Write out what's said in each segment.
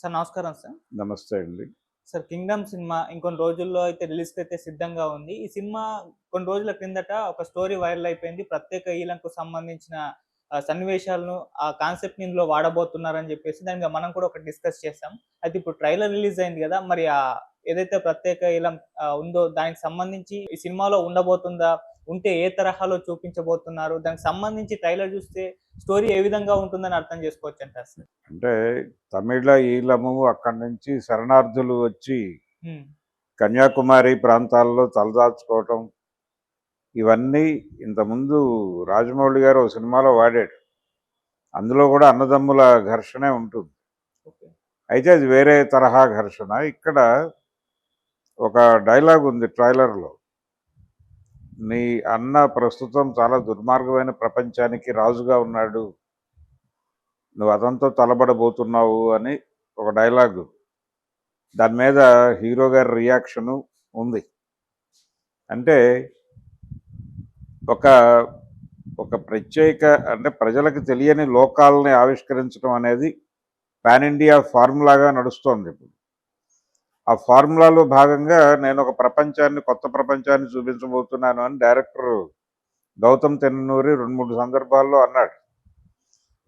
Sir నమస్కారం sir. నమస్తే అండి. సార్ కింగ్డమ్ సినిమా ఇంకొన్ని రోజుల్లో అయితే రిలీజ్ అయితే సిద్ధంగా ఉంది. ఈ సినిమా కొన్ని రోజుల క్రిందట ఒక స్టోరీ వైరల్ అయిపోయింది. ప్రత్యేక ఈలంకు సంబంధించిన సన్నివేశాలను ఆ కాన్సెప్ట్ ఇందులో వాడబోతున్నారని చెప్పేసి దానికి మనం కూడా ఒక డిస్కస్ చేసాం అయితే ఇప్పుడు ట్రైలర్ రిలీజ్ అయింది కదా మరి ఆ ఏదైతే ప్రత్యేక ఈలం ఆ, ఉందో దానికి సంబంధించి ఈ సినిమాలో ఉండబోతుందా ఉంటే ఏ తరహాలో చూపించబోతున్నారు? దానికి సంబంధించి ట్రైలర్ చూస్తే స్టోరీ ఏ విధంగా ఉంటుందని అర్థం చేసుకోవచ్చు అంటారు సార్? అంటే తమిళ ఈలము అక్కడి నుంచి శరణార్థులు వచ్చి. కన్యాకుమారి ప్రాంతాల్లో తలదాచుకోవటం ఇవన్నీ ఇంతకుముందు రాజమౌళి గారు ఒక సినిమాలో వాడాడు. అందులో కూడా అన్నదమ్ముల ఘర్షణే ఉంటుంది. అయితే అది వేరే తరహా ఘర్షణ. ఇక్కడ ఒక డైలాగ్ ఉంది ట్రైలర్లో. నీ అన్న ప్రస్తుతం చాలా దుర్మార్గమైన ప్రపంచానికి రాజుగా ఉన్నాడు. నువ్వు అదంతా తలబడబోతున్నావు అని ఒక డైలాగు. దాని మీద హీరో గారి రియాక్షను ఉంది. అంటే ఒక ఒక ప్రత్యేక అంటే ప్రజలకు తెలియని లోకాలని ఆవిష్కరించడం అనేది పాన్ ఇండియా ఫార్ములాగా నడుస్తోంది ఇప్పుడు. ఆ ఫార్ములాలో భాగంగా నేను ఒక ప్రపంచాన్ని కొత్త ప్రపంచాన్ని చూపించబోతున్నాను అని డైరెక్టర్ గౌతమ్ తెన్నూరి రెండు మూడు సందర్భాల్లో అన్నాడు.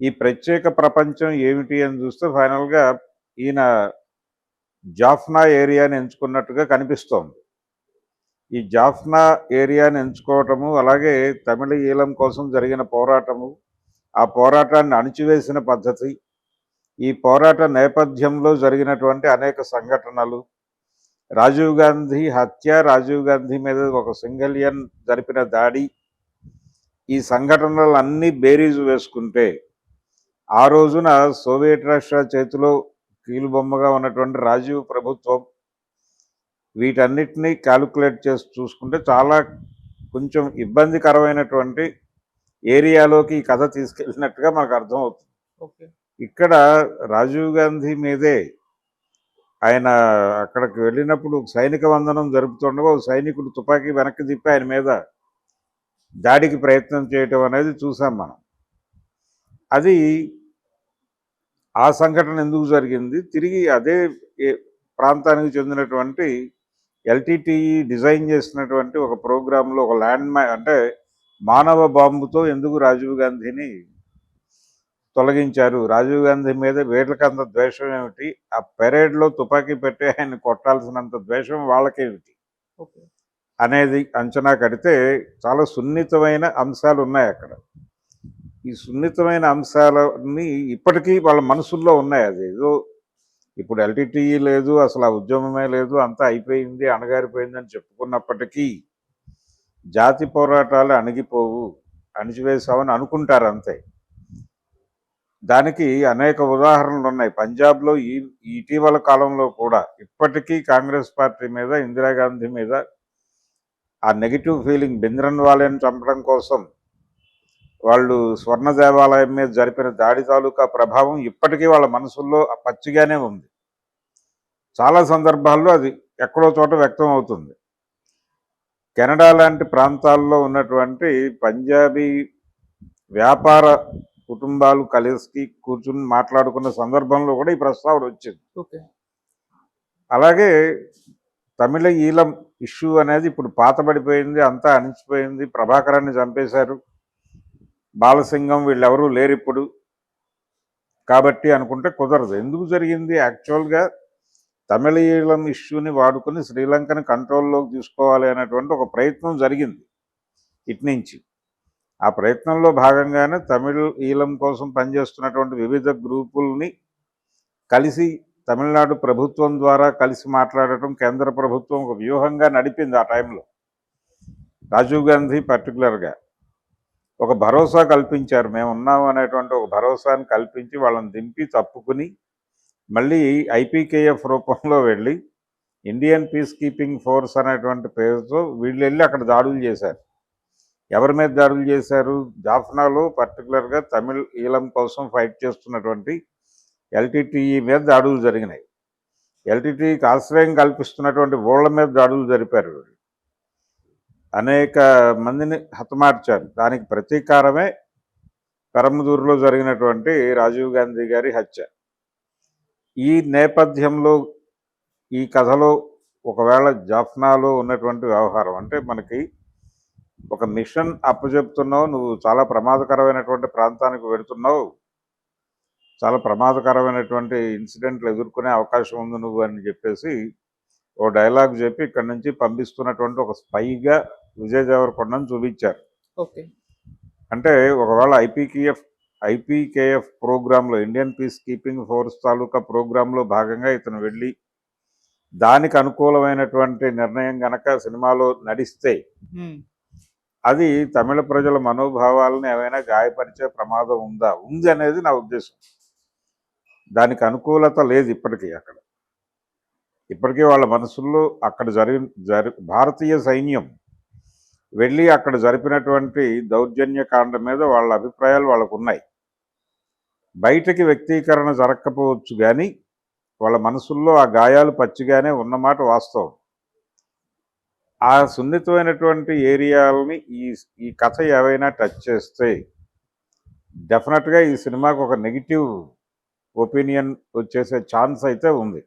ఈ ప్రత్యేక ప్రపంచం ఏమిటి అని చూస్తే ఫైనల్గా ఈయన జాఫ్నా ఏరియాని ఎంచుకున్నట్టుగా కనిపిస్తోంది. ఈ జాఫ్నా ఏరియాని ఎంచుకోవటము అలాగే తమిళ ఈలం కోసం జరిగిన పోరాటము ఆ పోరాటాన్ని అణిచివేసిన పద్ధతి ఈ పోరాట నేపథ్యంలో జరిగినటువంటి అనేక సంఘటనలు రాజీవ్ గాంధీ హత్య రాజీవ్ గాంధీ మీద ఒక సింగలియన్ జరిపిన దాడి ఈ సంఘటనలు అన్నీ బేరీజు వేసుకుంటే ఆ రోజున సోవియట్ రష్యా చేతిలో కీలుబొమ్మగా ఉన్నటువంటి రాజీవ్ ప్రభుత్వం వీటన్నిటినీ క్యాలిక్యులేట్ చేసి చూసుకుంటే చాలా కొంచెం ఇబ్బందికరమైనటువంటి ఏరియాలోకి ఈ కథ తీసుకెళ్ళినట్టుగా మనకు అర్థమవుతుంది. ఓకే. ఇక్కడ రాజీవ్ గాంధీ మీదే ఆయన అక్కడికి వెళ్ళినప్పుడు సైనిక వందనం జరుపుతుండగా సైనికుడు తుపాకీ వెనక్కి తిప్పి ఆయన మీద దాడికి ప్రయత్నం చేయటం అనేది చూసాం మనం. అది ఆ సంఘటన ఎందుకు జరిగింది? తిరిగి అదే ప్రాంతానికి చెందినటువంటి ఎల్టీటీఈ డిజైన్ చేసినటువంటి ఒక ప్రోగ్రాంలో ఒక ల్యాండ్ అంటే మానవ బాంబుతో ఎందుకు రాజీవ్ గాంధీని తొలగించారు. రాజీవ్ గాంధీ మీద వీళ్ళకంత ద్వేషం ఏమిటి? ఆ పెరేడ్లో తుపాకీ పెట్టి ఆయన కొట్టాల్సినంత ద్వేషం వాళ్ళకేమిటి? అనేది అంచనా కడితే చాలా సున్నితమైన అంశాలు ఉన్నాయి అక్కడ. ఈ సున్నితమైన అంశాలని ఇప్పటికీ వాళ్ళ మనసుల్లో ఉన్నాయి. అది ఏదో ఇప్పుడు ఎల్టీటీఈ లేదు అసలు ఆ ఉద్యమమే లేదు అంతా అయిపోయింది అణగారిపోయింది అని చెప్పుకున్నప్పటికీ జాతి పోరాటాలు అణిగిపోవు అణిచివేశామని అనుకుంటారు అంతే. దానికి అనేక ఉదాహరణలు ఉన్నాయి. పంజాబ్లో ఈ ఇటీవల కాలంలో కూడా ఇప్పటికీ కాంగ్రెస్ పార్టీ మీద ఇందిరాగాంధీ మీద ఆ నెగిటివ్ ఫీలింగ్ బింద్రన్ వాళ్ళని చంపడం కోసం వాళ్ళు స్వర్ణ దేవాలయం మీద జరిపిన దాడి తాలూకా ప్రభావం ఇప్పటికీ వాళ్ళ మనసుల్లో పచ్చిగానే ఉంది. చాలా సందర్భాల్లో అది ఎక్కడో చోట వ్యక్తం అవుతుంది. కెనడా లాంటి ప్రాంతాల్లో ఉన్నటువంటి పంజాబీ వ్యాపార కుటుంబాలు కలిసి కూర్చుని మాట్లాడుకున్న సందర్భంలో కూడా ఈ ప్రస్తావన వచ్చింది. ఓకే. అలాగే తమిళ ఈలం ఇష్యూ అనేది ఇప్పుడు పాతబడిపోయింది అంతా అణిచిపోయింది. ప్రభాకరాన్ని చంపేశారు. బాలసింగం వీళ్ళెవరూ లేరు ఇప్పుడు. కాబట్టి అనుకుంటే కుదరదు. ఎందుకు జరిగింది? యాక్చువల్గా తమిళ ఈలం ఇష్యూని వాడుకొని శ్రీలంకని కంట్రోల్లోకి తీసుకోవాలి అనేటువంటి ఒక ప్రయత్నం జరిగింది ఇటు నుంచి. ఆ ప్రయత్నంలో భాగంగానే తమిళ ఈలం కోసం పనిచేస్తున్నటువంటి వివిధ గ్రూపుల్ని కలిసి తమిళనాడు ప్రభుత్వం ద్వారా కలిసి మాట్లాడటం కేంద్ర ప్రభుత్వం ఒక వ్యూహంగా నడిపింది ఆ టైంలో. రాజీవ్ గాంధీ పర్టికులర్గా ఒక భరోసా కల్పించారు. మేము ఉన్నాం అనేటువంటి ఒక భరోసాని కల్పించి వాళ్ళని దింపి తప్పుకుని మళ్ళీ ఐపీకేఎఫ్ రూపంలో వెళ్ళి ఇండియన్ పీస్ కీపింగ్ ఫోర్స్ అనేటువంటి పేరుతో వీళ్ళు వెళ్ళి అక్కడ దాడులు చేశారు. ఎవరి మీద దాడులు చేశారు? జాఫ్నాలో పర్టికులర్గా తమిళ్ ఈలం కోసం ఫైట్ చేస్తున్నటువంటి ఎల్టీటీఈ మీద దాడులు జరిగినాయి. ఎల్టీటీఈకి ఆశ్రయం కల్పిస్తున్నటువంటి ఊళ్ళ మీద దాడులు జరిపారు. అనేక మందిని హతమార్చారు. దానికి ప్రతీకారమే పెరమదూరులో జరిగినటువంటి రాజీవ్ గాంధీ గారి హత్య. ఈ నేపథ్యంలో ఈ కథలో ఒకవేళ జాఫ్నాలో ఉన్నటువంటి వ్యవహారం అంటే మనకి ఒక మిషన్ అప్పచెప్తున్నావు నువ్వు చాలా ప్రమాదకరమైనటువంటి ప్రాంతానికి వెళుతున్నావు. చాలా ప్రమాదకరమైనటువంటి ఇన్సిడెంట్లు ఎదుర్కొనే అవకాశం ఉంది నువ్వు అని చెప్పేసి ఓ డైలాగ్ చెప్పి ఇక్కడ నుంచి పంపిస్తున్నటువంటి ఒక స్పైగా విజయ్ దేవరకొండను చూపించారు. ఓకే. అంటే ఒకవేళ ఐపీకేఎఫ్ ఐపీకేఎఫ్ ప్రోగ్రాంలో ఇండియన్ పీస్ కీపింగ్ ఫోర్స్ తాలూకా ప్రోగ్రాంలో భాగంగా ఇతను వెళ్ళి దానికి అనుకూలమైనటువంటి నిర్ణయం గనక సినిమాలో నడిస్తే అది తమిళ ప్రజల మనోభావాలను ఏమైనా గాయపరిచే ప్రమాదం ఉందా? ఉంది అనేది నా ఉద్దేశం. దానికి అనుకూలత లేదు ఇప్పటికీ అక్కడ. ఇప్పటికీ వాళ్ళ మనసుల్లో అక్కడ జరి జరి భారతీయ సైన్యం వెళ్ళి అక్కడ జరిపినటువంటి దౌర్జన్య కాండం మీద వాళ్ళ అభిప్రాయాలు వాళ్ళకు ఉన్నాయి బయటకి వ్యక్తీకరణ జరగకపోవచ్చు కానీ వాళ్ళ మనసుల్లో ఆ గాయాలు పచ్చిగానే ఉన్నమాట వాస్తవం. ఆ సున్నితమైనటువంటి ఏరియాలని ఈ ఈ కథ ఏవైనా టచ్ చేస్తే డెఫినెట్గా ఈ సినిమాకు ఒక నెగిటివ్ ఒపీనియన్ వచ్చేసే ఛాన్స్ అయితే ఉంది.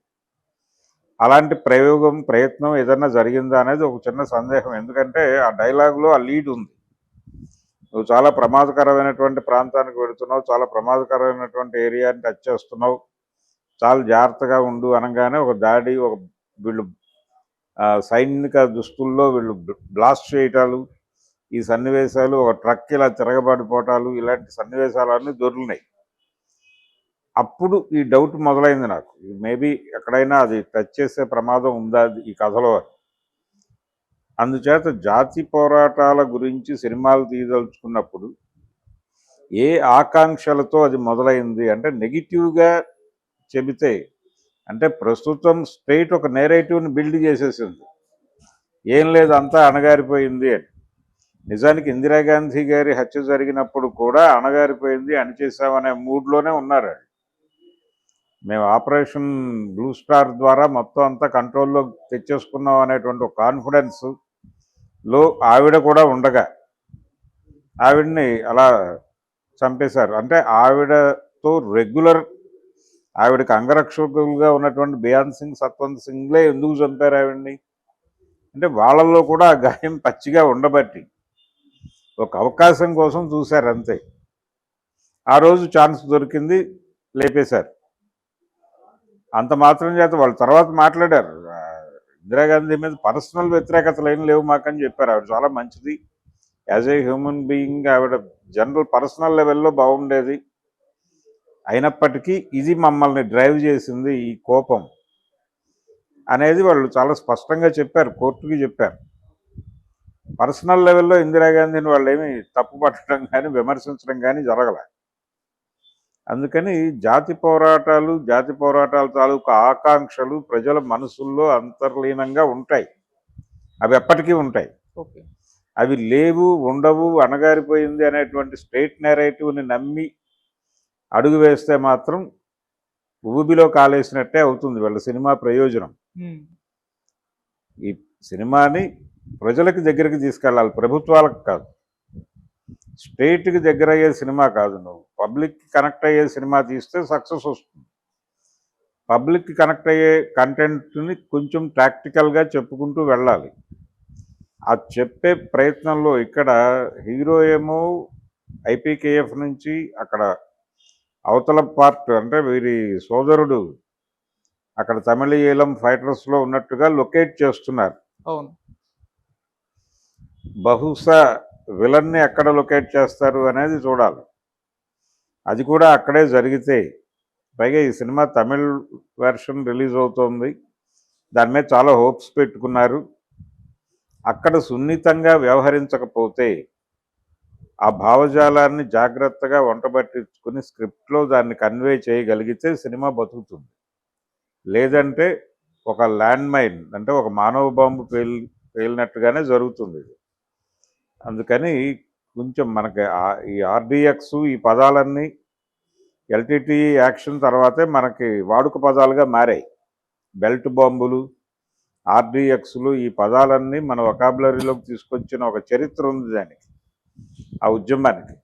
అలాంటి ప్రయోగం ప్రయత్నం ఏదన్నా జరిగిందా అనేది ఒక చిన్న సందేహం. ఎందుకంటే ఆ డైలాగ్లో ఆ లీడ్ ఉంది. నువ్వు చాలా ప్రమాదకరమైనటువంటి ప్రాంతానికి వెళుతున్నావు చాలా ప్రమాదకరమైనటువంటి ఏరియాని టచ్ చేస్తున్నావు చాలా జాగ్రత్తగా ఉండు అనగానే ఒక దాడి ఒక వీళ్ళు సైనిక దుస్తుల్లో వీళ్ళు బ్లాస్ట్ చేయటాలు ఈ సన్నివేశాలు ఒక ట్రక్ ఇలా తిరగబడిపోవటాలు ఇలాంటి సన్నివేశాలన్నీ దొరికినాయి. అప్పుడు ఈ డౌట్ మొదలైంది నాకు. మేబీ ఎక్కడైనా అది టచ్ చేసే ప్రమాదం ఉందా ఈ కథలో అందుచేత జాతి పోరాటాల గురించి సినిమాలు తీయదలుచుకున్నప్పుడు ఏ ఆకాంక్షలతో అది మొదలైంది అంటే నెగిటివ్గా చెబితే అంటే ప్రస్తుతం స్టేట్ ఒక నేరేటివ్ని బిల్డ్ చేసేసింది. ఏం లేదు అంతా అణగారిపోయింది అని. నిజానికి ఇందిరాగాంధీ గారి హత్య జరిగినప్పుడు కూడా అణగారిపోయింది అణిచేసామనే మూడ్లోనే ఉన్నారు మేము ఆపరేషన్ బ్లూ స్టార్ ద్వారా మొత్తం అంతా కంట్రోల్లో తెచ్చేసుకున్నాం అనేటువంటి ఒక కాన్ఫిడెన్స్లో ఆవిడ కూడా ఉండగా ఆవిడ్ని అలా చంపేశారు. అంటే ఆవిడతో రెగ్యులర్ ఆవిడకి అంగరక్షకులుగా ఉన్నటువంటి బియాన్ సింగ్ సత్వంత్ సింగ్లే ఎందుకు చంపారు ఆవిడ్ని? అంటే వాళ్ళల్లో కూడా ఆ గాయం పచ్చిగా ఉండబట్టి ఒక అవకాశం కోసం చూశారు అంతే. ఆ రోజు ఛాన్స్ దొరికింది లేపేశారు. అంత మాత్రం చేత వాళ్ళు తర్వాత మాట్లాడారు. ఇందిరాగాంధీ మీద పర్సనల్ వ్యతిరేకతలు ఏం లేవు మాకని చెప్పారు. ఆవిడ చాలా మంచిది. యాజ్ ఏ హ్యూమన్ బీయింగ్ ఆవిడ జనరల్ పర్సనల్ లెవెల్లో బాగుండేది. అయినప్పటికీ ఇది మమ్మల్ని డ్రైవ్ చేసింది ఈ కోపం అనేది వాళ్ళు చాలా స్పష్టంగా చెప్పారు కోర్టుకి చెప్పారు. పర్సనల్ లెవెల్లో ఇందిరాగాంధీని వాళ్ళు ఏమి తప్పు పట్టడం కానీ విమర్శించడం కానీ జరగల. అందుకని జాతి పోరాటాలు జాతి పోరాటాల తాలూకు ఆకాంక్షలు ప్రజల మనసుల్లో అంతర్లీనంగా ఉంటాయి. అవి ఎప్పటికీ ఉంటాయి. ఓకే. అవి లేవు ఉండవు అణగారిపోయింది అనేటువంటి స్టేట్ నెరేటివ్ని నమ్మి అడుగు వేస్తే మాత్రం ఊబిలో కాలేసినట్టే అవుతుంది వాళ్ళ సినిమా ప్రయోజనం. ఈ సినిమాని ప్రజలకు దగ్గరికి తీసుకెళ్ళాలి ప్రభుత్వాలకు కాదు. స్టేట్కి దగ్గర అయ్యే సినిమా కాదు నువ్వు. పబ్లిక్కి కనెక్ట్ అయ్యే సినిమా తీస్తే సక్సెస్ వస్తుంది. పబ్లిక్కి కనెక్ట్ అయ్యే కంటెంట్ని కొంచెం ప్రాక్టికల్గా చెప్పుకుంటూ వెళ్ళాలి. ఆ చెప్పే ప్రయత్నంలో ఇక్కడ హీరో ఏమో ఐపీకేఎఫ్ నుంచి అక్కడ అవతల పార్ట్ అంటే వీరి సోదరుడు అక్కడ తమిళీలం ఫైటర్స్లో ఉన్నట్టుగా లొకేట్ చేస్తున్నారు. అవును. బహుశా విలన్ని ఎక్కడ లొకేట్ చేస్తారు అనేది చూడాలి. అది కూడా అక్కడే జరిగితే పైగా ఈ సినిమా తమిళ్ వెర్షన్ రిలీజ్ అవుతోంది. దాని మీద చాలా హోప్స్ పెట్టుకున్నారు. అక్కడ సున్నితంగా వ్యవహరించకపోతే ఆ భావజాలాన్ని జాగ్రత్తగా వంటబట్టించుకుని స్క్రిప్ట్లో దాన్ని కన్వే చేయగలిగితే సినిమా బతుకుతుంది. లేదంటే ఒక ల్యాండ్ మైన్ అంటే ఒక మానవ బాంబు పేలి పేలినట్టుగానే జరుగుతుంది ఇది. అందుకని కొంచెం మనకి ఈ ఆర్డిఎక్స్ ఈ పదాలన్నీ ఎల్టీటీ యాక్షన్ తర్వాతే మనకి వాడుక పదాలుగా మారాయి. బెల్ట్ బాంబులు ఆర్డిఎక్స్లు ఈ పదాలన్నీ మన వొకాబులరీలోకి తీసుకొచ్చిన ఒక చరిత్ర ఉంది దానికి. ఆ ఉద్యమానికి.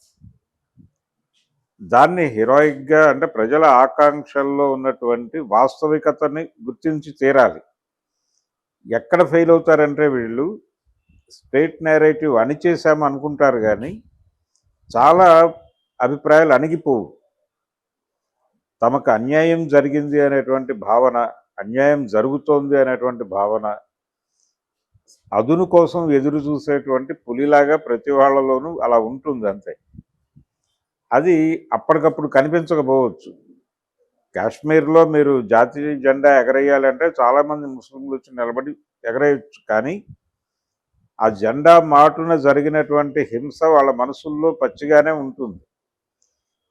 దాన్ని హీరోయిక్గా అంటే ప్రజల ఆకాంక్షల్లో ఉన్నటువంటి వాస్తవికతని గుర్తించి తీరాలి. ఎక్కడ ఫెయిల్ అవుతారంటే వీళ్ళు స్టేట్ నేరేటివ్ అణిచేసాము అనుకుంటారు కానీ చాలా అభిప్రాయాలు అణిగిపోవు. తమకు అన్యాయం జరిగింది అనేటువంటి భావన అన్యాయం జరుగుతోంది అనేటువంటి భావన అదును కోసం ఎదురు చూసేటువంటి పులిలాగా ప్రతి వాళ్ళలోనూ అలా ఉంటుంది అంతే. అది అప్పటికప్పుడు కనిపించకపోవచ్చు. కాశ్మీర్లో మీరు జాతీయ జెండా ఎగరేయాలంటే చాలామంది ముస్లింలు వచ్చి నిలబడి ఎగరేయచ్చు. కానీ ఆ జెండా మాటున జరిగినటువంటి హింస వాళ్ళ మనసుల్లో పచ్చిగానే ఉంటుంది.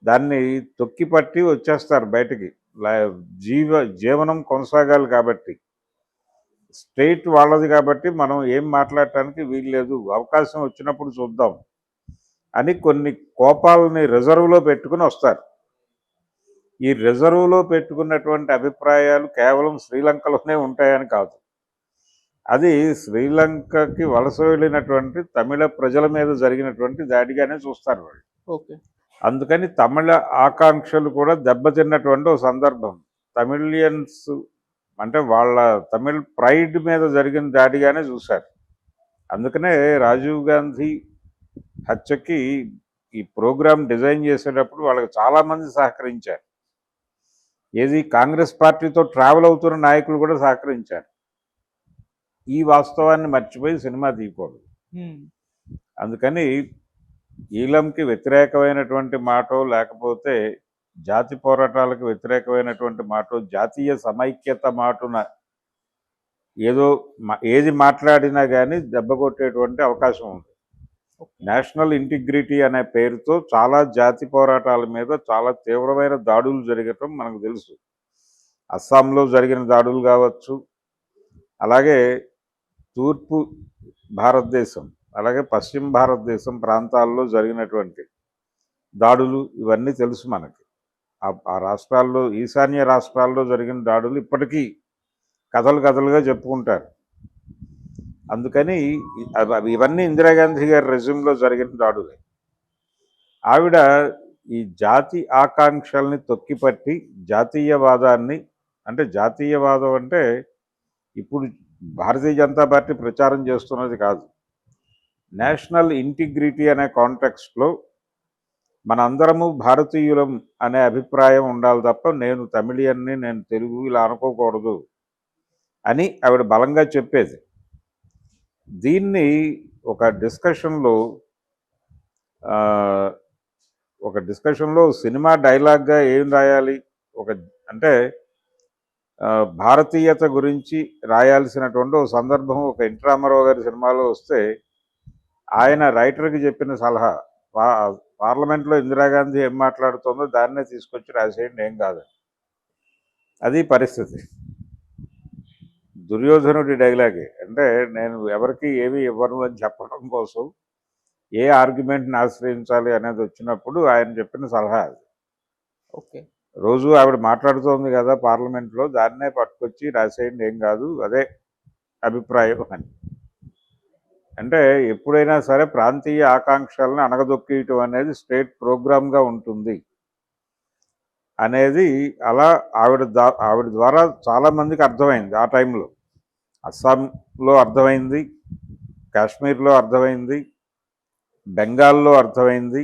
దాన్ని తొక్కిపట్టి వచ్చేస్తారు బయటికి. జీవ జీవనం కొనసాగాలి కాబట్టి. స్టేట్ వాళ్ళది కాబట్టి మనం ఏం మాట్లాడటానికి వీల్లేదు. అవకాశం వచ్చినప్పుడు చూద్దాం అని కొన్ని కోపాలని రిజర్వ్లో పెట్టుకుని వస్తారు. ఈ రిజర్వ్లో పెట్టుకున్నటువంటి అభిప్రాయాలు కేవలం శ్రీలంకలోనే ఉంటాయని కాదు. అది శ్రీలంకకి వలస వెళ్ళినటువంటి తమిళ ప్రజల మీద జరిగినటువంటి దాడిగానే చూస్తారు వాళ్ళు. ఓకే. అందుకని తమిళ ఆకాంక్షలు కూడా దెబ్బతిన్నటువంటి ఒక సందర్భం. తమిళియన్స్ అంటే వాళ్ళ తమిళ్ ప్రైడ్ మీద జరిగిన దాడిగానే చూశారు. అందుకనే రాజీవ్ గాంధీ హత్యకి ఈ ప్రోగ్రాం డిజైన్ చేసేటప్పుడు వాళ్ళకి చాలామంది సహకరించారు. ఏది కాంగ్రెస్ పార్టీతో ట్రావెల్ అవుతున్న నాయకులు కూడా సహకరించారు. ఈ వాస్తవాన్ని మర్చిపోయి సినిమా తీయకూడదు. అందుకని ఈలంకి వ్యతిరేకమైనటువంటి మాటో లేకపోతే జాతి పోరాటాలకు వ్యతిరేకమైనటువంటి మాటో జాతీయ సమైక్యత మాటున ఏదో మా- ఏది మాట్లాడినా కానీ దెబ్బ కొట్టేటువంటి అవకాశం ఉంది. నేషనల్ ఇంటిగ్రిటీ అనే పేరుతో చాలా జాతి పోరాటాల మీద చాలా తీవ్రమైన దాడులు జరగటం మనకు తెలుసు. అస్సాంలో జరిగిన దాడులు కావచ్చు అలాగే తూర్పు భారతదేశం అలాగే పశ్చిమ భారతదేశం ప్రాంతాల్లో జరిగినటువంటి దాడులు ఇవన్నీ తెలుసు మనకి. ఆ- రాష్ట్రాల్లో ఈశాన్య రాష్ట్రాల్లో జరిగిన దాడులు ఇప్పటికీ కథలు కథలుగా చెప్పుకుంటారు. అందుకని ఇవన్నీ ఇందిరాగాంధీ గారి రెజ్యూమ్లో జరిగిన దాడులే. ఆవిడ ఈ జాతి ఆకాంక్షల్ని తొక్కిపట్టి జాతీయవాదాన్ని అంటే జాతీయవాదం అంటే ఇప్పుడు భారతీయ జనతా పార్టీ ప్రచారం చేస్తున్నది కాదు. నేషనల్ ఇంటిగ్రిటీ అనే కాంటెక్స్ట్లో మనందరము భారతీయులం అనే అభిప్రాయం ఉండాలి తప్ప నేను తమిళియన్ని నేను తెలుగు ఇలా అనుకోకూడదు అని ఆవిడ బలంగా చెప్పేది. దీన్ని ఒక డిస్కషన్లో ఒక డిస్కషన్లో సినిమా డైలాగ్గా ఏం రాయాలి? ఒక అంటే భారతీయత గురించి రాయాల్సినటువంటి ఒక సందర్భం ఒక ఎన్టీ గారి సినిమాలో వస్తే ఆయన రైటర్కి చెప్పిన సలహా పార్లమెంట్లో ఇందిరాగాంధీ ఏం మాట్లాడుతుందో దాన్నే తీసుకొచ్చి రాసేయండి ఏం కాదు. అది పరిస్థితి. దుర్యోధనుడి డైలాగే. అంటే నేను ఎవరికి ఏమీ ఇవ్వను అని చెప్పడం కోసం ఏ ఆర్గ్యుమెంట్ని ఆశ్రయించాలి అనేది వచ్చినప్పుడు ఆయన చెప్పిన సలహా అది. ఓకే. రోజు ఆవిడ మాట్లాడుతోంది కదా పార్లమెంట్లో దాన్నే పట్టుకొచ్చి రాసేయండి ఏం కాదు అదే అభిప్రాయం అని. అంటే ఎప్పుడైనా సరే ప్రాంతీయ ఆకాంక్షలను అణగదొక్కియటం అనేది స్టేట్ ప్రోగ్రామ్గా ఉంటుంది. అనేది అలా ఆవిడ దా ఆవిడ ద్వారా చాలామందికి అర్థమైంది ఆ టైంలో. అస్సాంలో అర్థమైంది కాశ్మీర్లో అర్థమైంది బెంగాల్లో అర్థమైంది.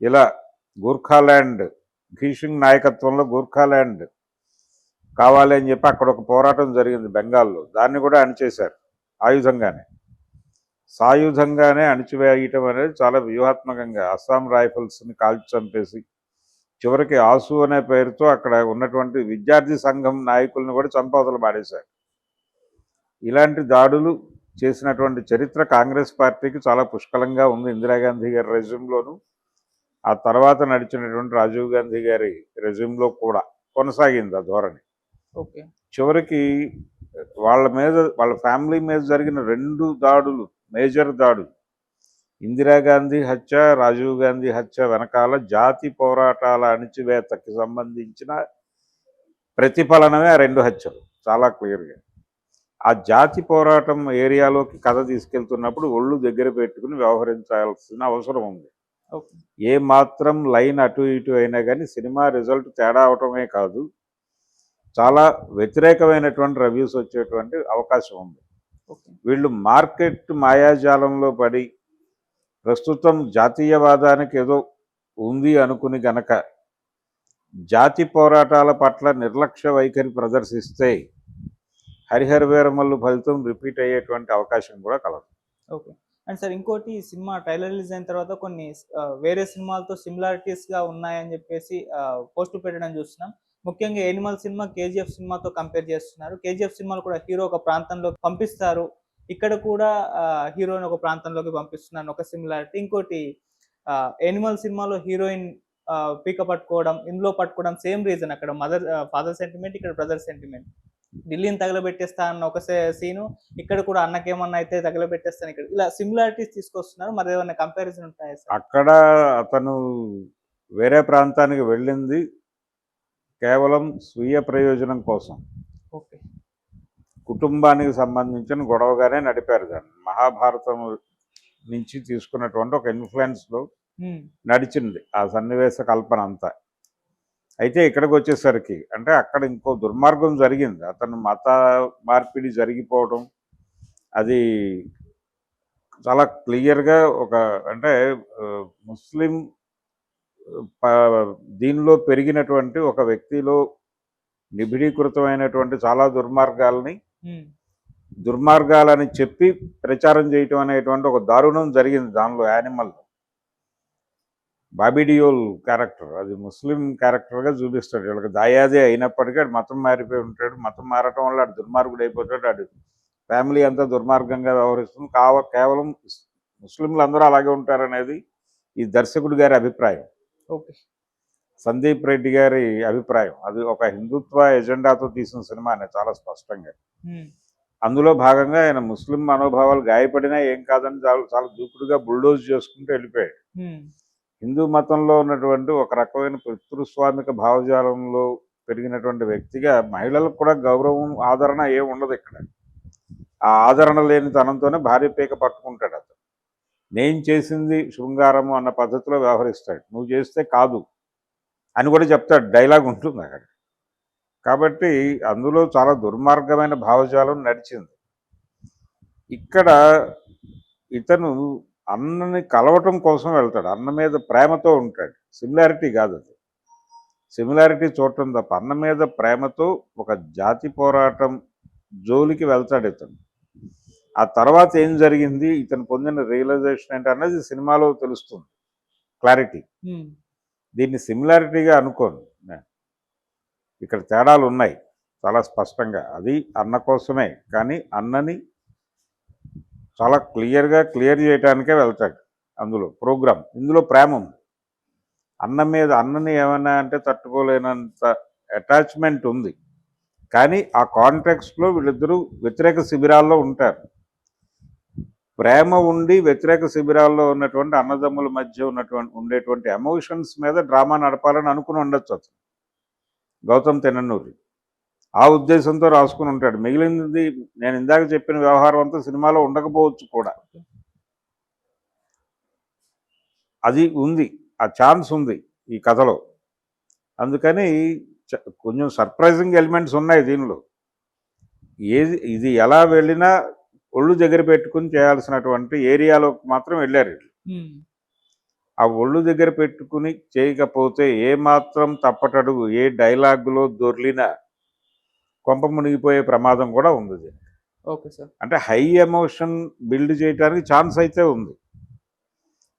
ఇలా గూర్ఖాల్యాండ్ ఘీషింగ్ నాయకత్వంలో గూర్ఖాల్యాండ్ కావాలి అని చెప్పి అక్కడ ఒక పోరాటం జరిగింది బెంగాల్లో. దాన్ని కూడా అణిచేశారు ఆయుధంగానే. సాయుధంగానే అణిచివేయటం అనేది చాలా వ్యూహాత్మకంగా అస్సాం రైఫిల్స్ని కాల్చి చంపేసి చివరికి ఆసు అనే పేరుతో అక్కడ ఉన్నటువంటి విద్యార్థి సంఘం నాయకుల్ని కూడా చంపవతలు పాడేశారు ఇలాంటి దాడులు చేసినటువంటి చరిత్ర కాంగ్రెస్ పార్టీకి చాలా పుష్కలంగా ఉంది ఇందిరాగాంధీ గారి రెజ్యూమ్లోను ఆ తర్వాత నడిచినటువంటి రాజీవ్ గాంధీ గారి రెజ్యూమ్లో కూడా కొనసాగింది ఆ ధోరణి. ఓకే. చివరికి వాళ్ళ మీద వాళ్ళ ఫ్యామిలీ మీద జరిగిన రెండు దాడులు మేజర్ దాడులు ఇందిరాగాంధీ హత్య రాజీవ్ గాంధీ హత్య వెనకాల జాతి పోరాటాల అణిచివేతకి సంబంధించిన ప్రతిఫలనమే ఆ రెండు హత్యలు. చాలా క్లియర్గా. ఆ జాతి పోరాటం ఏరియాలోకి కథ తీసుకెళ్తున్నప్పుడు ఒళ్ళు దగ్గర పెట్టుకుని వ్యవహరించాల్సిన అవసరం ఉంది. ఏ మాత్రం లైన్ అటు ఇటు అయినా కానీ సినిమా రిజల్ట్ తేడా అవటమే కాదు చాలా వ్యతిరేకమైనటువంటి రివ్యూస్ వచ్చేటువంటి అవకాశం ఉంది. వీళ్ళు మార్కెట్ మాయాజాలంలో పడి ప్రస్తుతం జాతీయవాదానికి ఏదో ఉంది అనుకుని గనక జాతి పోరాటాల పట్ల నిర్లక్ష్య వైఖరి ప్రదర్శిస్తే హరిహర వీరమల్లు ఫలితం రిపీట్ అయ్యేటువంటి అవకాశం కూడా కలదు. ఓకే. అండ్ సార్ ఇంకోటి సినిమా ట్రైలర్ రిలీజ్ అయిన తర్వాత కొన్ని వేరే సినిమాలతో సిమిలారిటీస్గా ఉన్నాయని చెప్పేసి పోస్టులు పెట్టడం చూస్తున్నాం. ముఖ్యంగా ఎనిమల్ సినిమా కేజీఎఫ్ సినిమాతో కంపేర్ చేస్తున్నారు. కేజీఎఫ్ సినిమాలు కూడా హీరో ఒక ప్రాంతంలో పంపిస్తారు. ఇక్కడ కూడా హీరోయిన్ ఒక ప్రాంతంలోకి పంపిస్తున్నాను. ఒక సిమిలారిటీ ఇంకోటి ఎనిమల్ సినిమాలో హీరోయిన్ పీక పట్టుకోవడం ఇందులో పట్టుకోవడం సేమ్ రీజన్ అక్కడ. మదర్ ఫాదర్ సెంటిమెంట్ ఇక్కడ బ్రదర్ సెంటిమెంట్. ఢిల్లీని తగలబెట్టేస్తా అన్న ఒక సీను. ఇక్కడ కూడా అన్నకేమన్నా అయితే తగలబెట్టేస్తాను ఇక్కడ. ఇలా సిమిలారిటీస్ తీసుకొస్తున్నారు. మరి ఏమైనా కంపారిజన్ ఉంటాయా సార్? అక్కడ అతను వేరే ప్రాంతానికి వెళ్ళింది. కేవలం స్వీయ ప్రయోజనం కోసం. ఓకే. కుటుంబానికి సంబంధించిన గొడవగానే నడిపారు దాన్ని. మహాభారతం నుంచి తీసుకున్నటువంటి ఒక ఇన్ఫ్లుయెన్స్లో నడిచింది ఆ సన్నివేశ కల్పన అంతా. అయితే ఇక్కడికి వచ్చేసరికి అంటే అక్కడ ఇంకో దుర్మార్గం జరిగింది. అతను మత మార్పిడి జరిగిపోవడం అది చాలా క్లియర్గా ఒక అంటే ముస్లిం దీనిలో పెరిగినటువంటి ఒక వ్యక్తిలో నిబిడీకృతమైనటువంటి చాలా దుర్మార్గాల్ని దుర్మార్గాలని చెప్పి ప్రచారం చేయటం అనేటువంటి ఒక దారుణం జరిగింది దానిలో యానిమల్. బాబిడియోల్ క్యారెక్టర్ అది ముస్లిం క్యారెక్టర్గా చూపిస్తాడు. వీళ్ళకి దాయాదే అయినప్పటికీ మతం మారిపోయి ఉంటాడు. మతం మారటం వల్ల ఆడు దుర్మార్గుడు అయిపోతాడు. ఆడు ఫ్యామిలీ అంతా దుర్మార్గంగా వ్యవహరిస్తుంది. కావ కేవలం ముస్లింలు అందరూ అలాగే ఉంటారనేది ఈ దర్శకుడి గారి అభిప్రాయం. సందీప్ రెడ్డి గారి అభిప్రాయం. అది ఒక హిందుత్వ ఎజెండాతో తీసిన సినిమా అనేది చాలా స్పష్టంగా. అందులో భాగంగా ఆయన ముస్లిం మనోభావాలు గాయపడినా ఏం కాదని చాలా చాలా దూకుడుగా బుల్డోజ్ చేసుకుంటూ వెళ్ళిపోయాడు. హిందూ మతంలో ఉన్నటువంటి ఒక రకమైన పితృస్వామిక భావజాలంలో పెరిగినటువంటి వ్యక్తిగా మహిళలకు కూడా గౌరవం ఆదరణ ఏం ఉండదు ఇక్కడ. ఆ ఆదరణ లేని తనంతోనే భార్య పీక పట్టుకుంటాడు నేను చేసింది శృంగారము అన్న పద్ధతిలో వ్యవహరిస్తాడు. నువ్వు చేస్తే కాదు అని కూడా చెప్తాడు. డైలాగ్ ఉంటుంది అక్కడ. కాబట్టి అందులో చాలా దుర్మార్గమైన భావజాలం నడిచింది. ఇక్కడ ఇతను అన్నని కలవటం కోసం వెళ్తాడు. అన్న మీద ప్రేమతో ఉంటాడు. సిమిలారిటీ కాదు అది. సిమిలారిటీ చూడటం తప్ప అన్న మీద ప్రేమతో ఒక జాతి పోరాటం జోలికి వెళ్తాడు ఇతను. ఆ తర్వాత ఏం జరిగింది? ఇతను పొందిన రియలైజేషన్ ఏంటి అన్నది సినిమాలో తెలుస్తుంది. క్లారిటీ దీన్ని సిమిలారిటీగా అనుకోను. ఇక్కడ తేడాలు ఉన్నాయి. చాలా స్పష్టంగా. అది అన్న కోసమే. కానీ అన్నని చాలా క్లియర్గా క్లియర్ చేయడానికే వెళ్తాడు అందులో. ప్రోగ్రామ్. ఇందులో ప్రేమ ఉంది. అన్న మీద అన్నని ఏమన్నా అంటే తట్టుకోలేనంత అటాచ్మెంట్ ఉంది. కానీ ఆ కాంటెక్స్ట్లో వీళ్ళిద్దరూ వ్యతిరేక శిబిరాల్లో ఉంటారు. ప్రేమ ఉండి వ్యతిరేక శిబిరాల్లో ఉన్నటువంటి అన్నదమ్ముల మధ్య ఉన్నటువంటి ఉండేటువంటి ఎమోషన్స్ మీద డ్రామా నడపాలని అనుకుని ఉండొచ్చు అతను. గౌతమ్ తెనన్నూరి ఆ ఉద్దేశంతో రాసుకుని ఉంటాడు. మిగిలినది నేను ఇందాక చెప్పిన వ్యవహారం అంతా సినిమాలో ఉండకపోవచ్చు కూడా. అది ఉంది. ఆ ఛాన్స్ ఉంది ఈ కథలో. అందుకని చ- కొంచెం సర్ప్రైజింగ్ ఎలిమెంట్స్ ఉన్నాయి దీనిలో. ఏది ఇది ఎలా వెళ్ళినా ఒళ్ళు దగ్గర పెట్టుకుని చేయాల్సినటువంటి ఏరియాలోకి మాత్రం వెళ్ళారు వీళ్ళు. ఆ ఒళ్ళు దగ్గర పెట్టుకుని చేయకపోతే ఏ మాత్రం తప్పటడుగు ఏ డైలాగులో దొర్లినా కొంప మునిగిపోయే ప్రమాదం కూడా ఉంది. ఓకే సార్ అంటే హై ఎమోషన్ బిల్డ్ చేయడానికి ఛాన్స్ అయితే ఉంది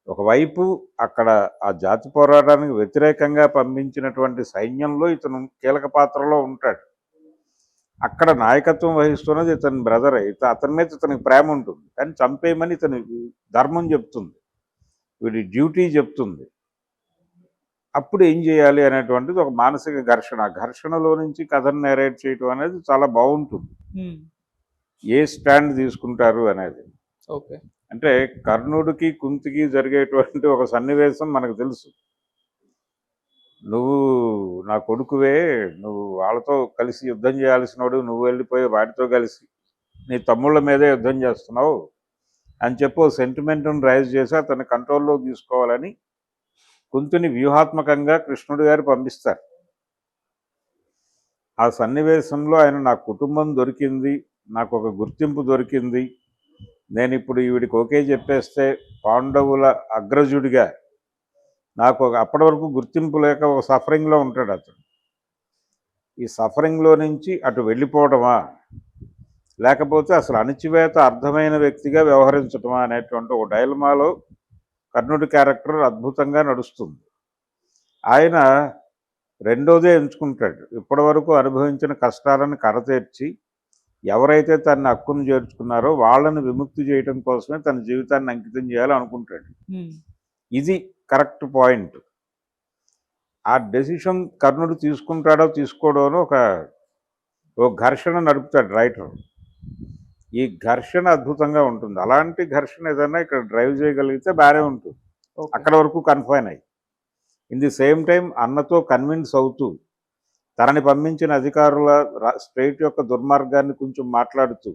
ఒకవైపు అక్కడ ఆ జాతి పోరాటానికి వ్యతిరేకంగా పంపించినటువంటి సైన్యంలో ఇతను కీలక పాత్రలో ఉంటాడు అక్కడ నాయకత్వం వహిస్తున్నది ఇతని బ్రదర్ ఇత అతని మీద ఇతనికి ప్రేమ ఉంటుంది. కానీ చంపేయమని ఇతని ధర్మం చెప్తుంది. వీడి డ్యూటీ చెప్తుంది. అప్పుడు ఏం చేయాలి అనేటువంటిది ఒక మానసిక ఘర్షణ. ఘర్షణలో నుంచి కథను నేరేట్ చేయటం అనేది చాలా బాగుంటుంది. ఏ స్టాండ్ తీసుకుంటారు అనేది. ఓకే. అంటే కర్ణుడికి కుంతికి జరిగేటువంటి ఒక సన్నివేశం మనకు తెలుసు. నువ్వు నా కొడుకువే నువ్వు వాళ్ళతో కలిసి యుద్ధం చేయాల్సినోడు నువ్వు వెళ్ళిపోయి వాటితో కలిసి నీ తమ్ముళ్ళ మీదే యుద్ధం చేస్తున్నావు అని చెప్పి సెంటిమెంట్ను రైజ్ చేసి అతన్ని కంట్రోల్లో తీసుకోవాలని కుంతిని వ్యూహాత్మకంగా కృష్ణుడు గారు పంపిస్తారు. ఆ సన్నివేశంలో ఆయన నా కుటుంబం దొరికింది నాకు ఒక గుర్తింపు దొరికింది. నేను ఇప్పుడు ఈవిడికి ఓకే చెప్పేస్తే పాండవుల అగ్రజుడిగా నాకు అప్పటి వరకు గుర్తింపు లేక ఒక సఫరింగ్లో ఉంటాడు అతను ఈ సఫరింగ్లో నుంచి అటు వెళ్ళిపోవడమా లేకపోతే అసలు అణిచివేత అర్థమైన వ్యక్తిగా వ్యవహరించటమా అనేటువంటి ఒక డైలమాలో కర్ణుడి క్యారెక్టర్ అద్భుతంగా నడుస్తుంది. ఆయన రెండోదే ఎంచుకుంటాడు. ఇప్పటి వరకు అనుభవించిన కష్టాలను కరతీర్చి ఎవరైతే తన హక్కును చేర్చుకున్నారో వాళ్ళని విముక్తి చేయడం కోసమే తన జీవితాన్ని అంకితం చేయాలనుకుంటాడు. ఇది కరెక్ట్ పాయింట్ ఆ డెసిషన్ కర్ణుడు తీసుకుంటాడో తీసుకోడో ఒక ఒక ఘర్షణ నడుపుతాడు రైటర్. ఈ ఘర్షణ అద్భుతంగా ఉంటుంది. అలాంటి ఘర్షణ ఏదైనా ఇక్కడ డ్రైవ్ చేయగలిగితే బాగానే ఉంటుంది. అక్కడ వరకు కన్ఫైన్ అయ్యి. ఇన్ ది సేమ్ టైం అన్నతో కన్విన్స్ అవుతూ తనని పంపించిన అధికారుల స్టేట్ యొక్క దుర్మార్గాన్ని కొంచెం మాట్లాడుతూ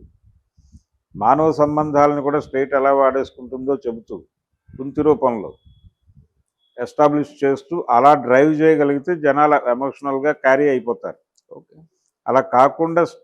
మానవ సంబంధాలను కూడా స్టేట్ ఎలా వాడేసుకుంటుందో చెబుతూ కుంతి రూపంలో. ఎస్టాబ్లిష్ చేస్తూ అలా డ్రైవ్ చేయగలిగితే జనాలు ఎమోషనల్గా క్యారీ అయిపోతారు. ఓకే. అలా కాకుండా